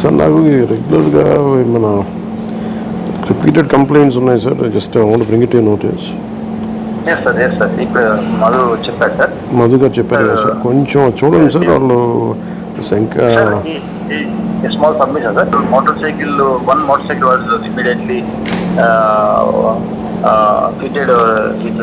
Sir. నాకు రెగ్యులర్గా మన రిపీటెడ్ కంప్లైంట్స్ ఉన్నాయి sir. Just want bring it a notice Madhu గారు చెప్పారు సార్. కొంచెం చూడండి సార్ వాళ్ళు శంక small submission sir motorcycle one motorcycle was immediately fitted with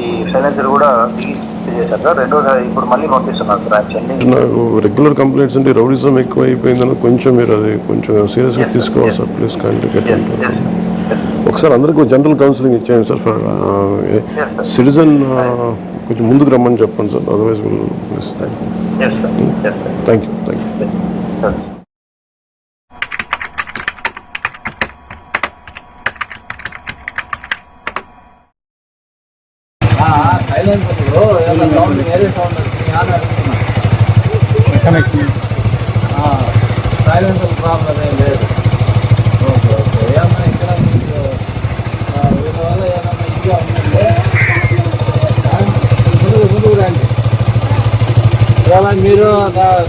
ఈ సైలెన్సర్ కూడా చేశారు సార్. ఇప్పుడు మళ్ళీ పంపిస్తున్నారు సార్ నాకు రెగ్యులర్ కంప్లైంట్స్ అంటే రౌడిజం ఎక్కువ అయిపోయిందని కొంచెం మీరు అది కొంచెం సీరియస్గా తీసుకోవాలి సార్ ప్లీజ్ yes. ఒకసారి అందరికీ జనరల్ కౌన్సిలింగ్ ఇచ్చాను sir for Yes, sir. Citizen కొంచెం ముందుకు రమ్మని చెప్పండి sir. Otherwise thank you. Thank you thank you Yes, sir. Silence ఏదైనా సౌండ్ వేరే సౌండ్ వచ్చింది అని అడుగుతున్నా ప్రాబ్లం ఏం లేదు. Okay okay. ఏమన్నా ఇక్కడ మీకు ఆ, వీళ్ళ వల్ల ఏమన్నా ఇంకా ఉందంటే ఆ, ముందుకు ముందుకు రండి. ఇవాళ మీరు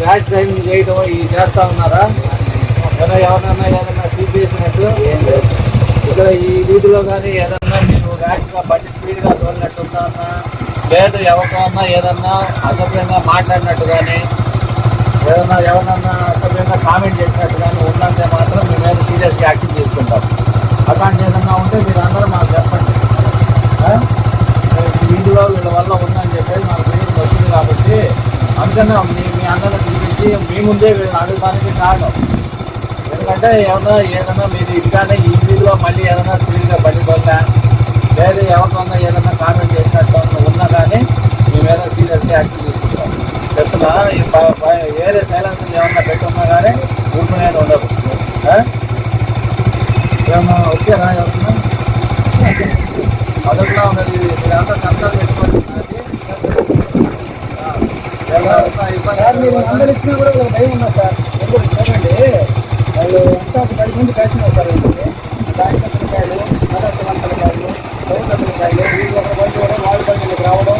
ర్యాష్ డ్రైవింగ్ చేయడం ఇది చేస్తా ఉన్నారా? ఏదైనా ఎవరన్నా ఏదన్నా సీట్ చేసినట్టు? ఏం లేదు. ఇక్కడ ఈ వీధిలో కానీ ఏదన్నా మీరు ర్యాష్గా బండి స్పీడ్గా తోలినట్టుందా లేదు ఎవరికన్నా ఏదన్నా అసభ్యంగా మాట్లాడినట్టు కానీ ఏదన్నా ఎవరన్నా అసభ్యంగా కామెంట్ చేసినట్టు కానీ ఉందంటే మాత్రం మీ మీద సీరియస్గా యాక్షన్ తీసుకుంటాం. అట్లాంటి ఏదన్నా ఉంటే మీరు అందరూ మాకు చెప్పండి. వీధిలో వీళ్ళ వల్ల ఉందని చెప్పేసి మాకు తెలియదు వస్తుంది కాబట్టి అందుకనే మీ మీ అందరిని పిలిపించి మీ ముందే వీళ్ళని అడగడానికి కారణం. ఎందుకంటే ఏమన్నా ఏదన్నా మీరు ఇంకానే ఈ వీధిలో మళ్ళీ ఏదైనా స్పీడ్గా పడిపోతా లేదు ఎవరికన్నా ఏదన్నా కామెంట్ చేసినట్టు ఉన్నా కానీ మేమేదో సీరియస్గా యాక్షన్ తీసుకుంటాం చెప్తున్నా ఈ వేరే సైలెన్స్ ఏమన్నా పెట్టున్నా కానీ ఊరుకునేది ఉండదు. ఆ? ఏమన్నా వచ్చారా ఎవరన్నా అదొకలా ఉన్నది మీరంతా కంట్రోల్ పెట్టుకోవాలి సార్ మీరు అందరు ఇచ్చినా కూడా భయం ఉన్నా సార్. ఎందుకు? చూడండి వాళ్ళు ఎంత పది మంది కలిసి సార్ దానికాయలు మదర్శవంతకాయలు సౌకర్యకాయలు వీళ్ళు ఒక బండి కూడా వాళ్ళ బండికి రావడం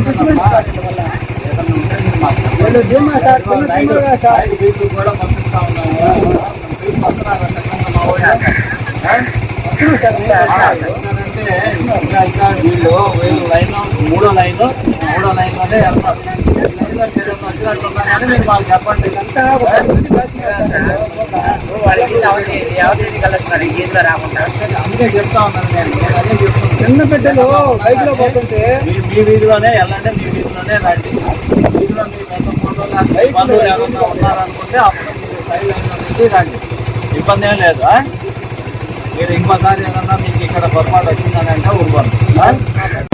వీళ్ళు వీళ్ళు లైన్ మూడో లైన్ మూడో లైన్లోనే వెళ్తారు లైన్లో ఏదైనా వచ్చినట్టున్నా మీరు మాకు చెప్పండి అందుకే చెప్తా ఉన్నాను నేను. నేను అదే చెప్తున్నాను. చిన్న బిడ్డలు బైక్లో పోతుంటే మీ వీధిలోనే వెళ్ళండి మీ వీధిలోనే రండి. వీధిలో మీ ఫోటోలు ఎవరన్నా ఉన్నారనుకుంటే అప్పుడు మీరు సైడ్ లైన్లో నుంచి రండి. ఇబ్బంది ఏం లేదు ఆ? మీరు ఇంకోసారి ఏదన్నా మీకు ఇక్కడ పొరపాటు వచ్చిందని అంటే ఊరుకోండి. ఆ?